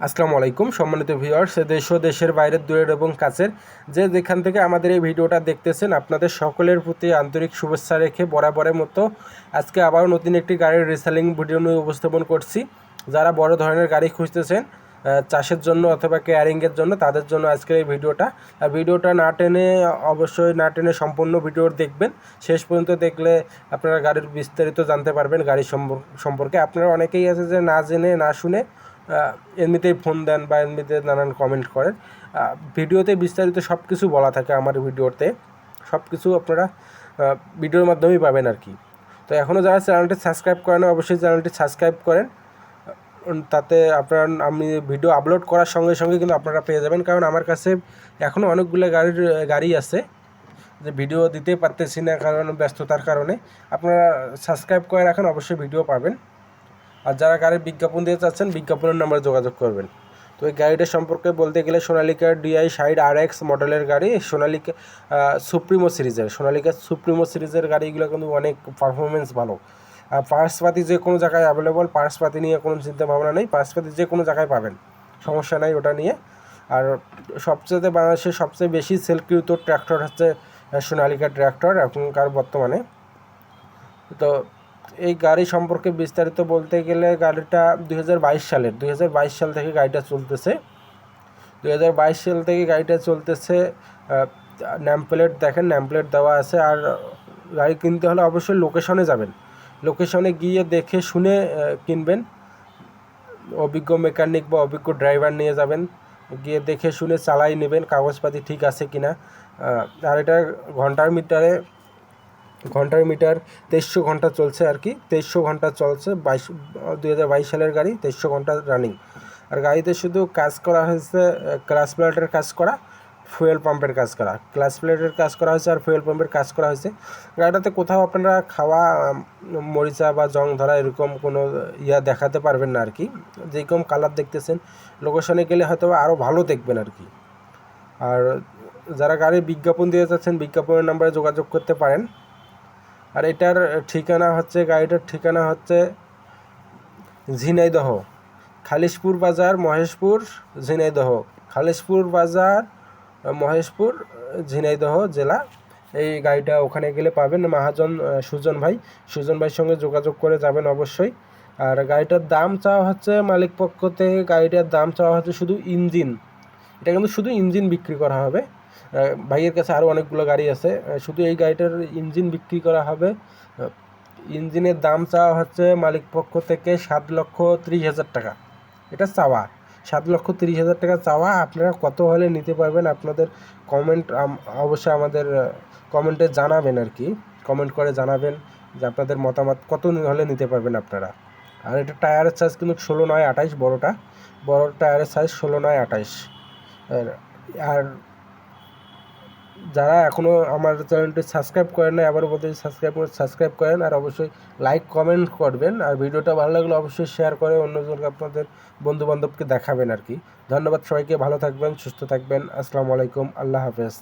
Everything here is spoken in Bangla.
আসসালামু আলাইকুম। সম্মানিত ভিউয়ার্স, দেশ ও দেশের বাইরের, দূরের এবং কাছের যে যেখান থেকে আমাদের এই ভিডিওটা দেখতেছেন, আপনাদের সকলের প্রতি আন্তরিক শুভেচ্ছা রেখে বরাবরের মতো আজকে আবারও নতুন একটি গাড়ির রিসেলিং ভিডিও নিয়ে উপস্থাপন করছি। যারা বড় ধরনের গাড়ি খুঁজতেছেন চাষের জন্য অথবা কেয়ারিংয়ের জন্য, তাদের জন্য আজকের এই ভিডিওটা। ভিডিওটা না টেনে, অবশ্যই না টেনে সম্পূর্ণ ভিডিও দেখবেন। শেষ পর্যন্ত দেখলে আপনারা গাড়ির বিস্তারিত জানতে পারবেন, গাড়ি সম্পর- সম্পর্কে। আপনারা অনেকেই আছে যে না জেনে, না শুনে এমনিতেই ফোন দেন বা এমনিতে নানান কমেন্ট করেন। ভিডিওতে বিস্তারিত সব কিছু বলা থাকে আমার ভিডিওতে। সব কিছু আপনারা ভিডিওর মাধ্যমেই পাবেন আর কি। তো এখনও যারা চ্যানেলটি সাবস্ক্রাইব করেন, অবশ্যই চ্যানেলটি সাবস্ক্রাইব করেন। তাতে আপনার, আমি ভিডিও আপলোড করার সঙ্গে সঙ্গে কিন্তু আপনারা পেয়ে যাবেন। কারণ আমার কাছে এখনও অনেকগুলো গাড়ির, গাড়ি আছে। যে ভিডিও দিতে পারতেছি না কারণ ব্যস্ততার কারণে। আপনারা সাবস্ক্রাইব করে রাখেন, অবশ্যই ভিডিও পাবেন। আর যারা গাড়ির বিজ্ঞাপন দিতে চাচ্ছেন, বিজ্ঞাপনের নাম্বারে যোগাযোগ করবেন। তো এই গাড়িটা সম্পর্কে বলতে গেলে সোনালিকা ডিআই সাইড আর এক্স মডেলের গাড়ি, সোনালিকা সুপ্রিমো সিরিজের সোনালিকা সুপ্রিমো সিরিজের গাড়িগুলো কিন্তু অনেক পারফরমেন্স ভালো। আর পার্সপাতি যে কোনো জায়গায় অ্যাভেলেবল পার্সপাতি নিয়ে কোনো চিন্তা ভাবনা নেই, পার্সপাতি যে কোনো জায়গায় পাবেন, সমস্যা নাই ওটা নিয়ে। আর সবচেয়ে বাংলাদেশের সবচেয়ে বেশি সেলকৃত ট্র্যাক্টর হচ্ছে সোনালিকা ট্র্যাক্টর এখনকার বর্তমানে। তো এই গাড়ি সম্পর্কে বিস্তারিত বলতে গেলে গাড়িটা দুই হাজার বাইশ সালের, দুই হাজার বাইশ সাল থেকে গাড়িটা চলতেছে। দু হাজার বাইশ সাল থেকে গাড়িটা চলতেছে ন্যাম প্লেট দেখেন ন্যাম প্লেট দেওয়া আছে। আর গাড়ি কিনতে হলে অবশ্যই লোকেশনে যাবেন। লোকেশনে গিয়ে দেখে শুনে কিনবেন। অভিজ্ঞ মেকানিক বা অভিজ্ঞ ড্রাইভার নিয়ে যাবেন। গিয়ে দেখে শুনে চালাই নেবেন কাগজপাতি ঠিক আছে কিনা। আর এটা ঘণ্টার মিটারে ঘণ্টার মিটার, তেইশশো ঘণ্টা চলছে আর কি। তেইশশো ঘণ্টা চলছে, বাইশ, দুই হাজার বাইশ সালের গাড়ি, তেইশশো ঘণ্টা রানিং আর গাড়িতে শুধু কাজ করা হয়েছে ক্লাস প্লেটের কাজ করা ফুয়েল পাম্পের কাজ করা। ক্লাস প্লেটের কাজ করা হয়েছে আর ফুয়েল পাম্পের কাজ করা হয়েছে। গাড়িটাতে কোথাও আপনারা খাওয়া মরিচা বা জং ধরা এরকম কোনো ইয়া দেখাতে পারবেন না আর কি। যেরকম কালার দেখতেছেন লোকেশনে গেলে হয়তো আরও ভালো দেখবেন আর কি। আর যারা গাড়ির বিজ্ঞাপন দিয়ে যাচ্ছেন বিজ্ঞাপনের নাম্বারে যোগাযোগ করতে পারেন। আর এটার ঠিকানা হচ্ছে, গাড়িটার ঠিকানা হচ্ছে ঝিনাইদহ। খালিশপুর বাজার, মহেশপুর, ঝিনাইদহ। খালিশপুর বাজার, মহেশপুর, ঝিনাইদহ জেলা। এই গাড়িটা ওখানে গেলে পাবেন মাহাজন সুজন ভাই। সুজন ভাইয়ের সঙ্গে যোগাযোগ করে যাবেন অবশ্যই। আর গাড়িটার দাম চাওয়া হচ্ছে মালিক পক্ষ থেকে, গাড়িটার দাম চাওয়া হচ্ছে শুধু ইঞ্জিন। এটা কিন্তু শুধু ইঞ্জিন বিক্রি করা হবে। ভাইয়ের কাছে আরও অনেকগুলো গাড়ি আছে। শুধু এই গাড়িটার ইঞ্জিন বিক্রি করা হবে। ইঞ্জিনের দাম চাওয়া হচ্ছে মালিক পক্ষ থেকে সাত লক্ষ ত্রিশ হাজার টাকা। এটা চাওয়া। সাত লক্ষ তিরিশ হাজার টাকা চাওয়া। আপনারা কত হলে নিতে পারবেন আপনাদের কমেন্ট অবশ্যই আমাদের কমেন্টে জানাবেন আর কি। কমেন্ট করে জানাবেন যে আপনাদের মতামত কত হলে নিতে পারবেন আপনারা। আর এটা টায়ারের সাইজ কিন্তু ষোলো নয় আঠাইশ বড়োটা। বড় টায়ারের সাইজ ষোলো নয় আঠাইশ আর- আর যারা এখনও আমার চ্যানেলটি সাবস্ক্রাইব করেন না আবারও বলতে সাবস্ক্রাইব করে সাবস্ক্রাইব করেন আর অবশ্যই লাইক, কমেন্ট করবেন। আর ভিডিওটা ভালো লাগলে অবশ্যই শেয়ার করে অন্যজনকে আপনাদের বন্ধুবান্ধবকে দেখাবেন আর কি। ধন্যবাদ সবাইকে, ভালো থাকবেন, সুস্থ থাকবেন। আসসালামু আলাইকুম, আল্লাহ হাফেজ।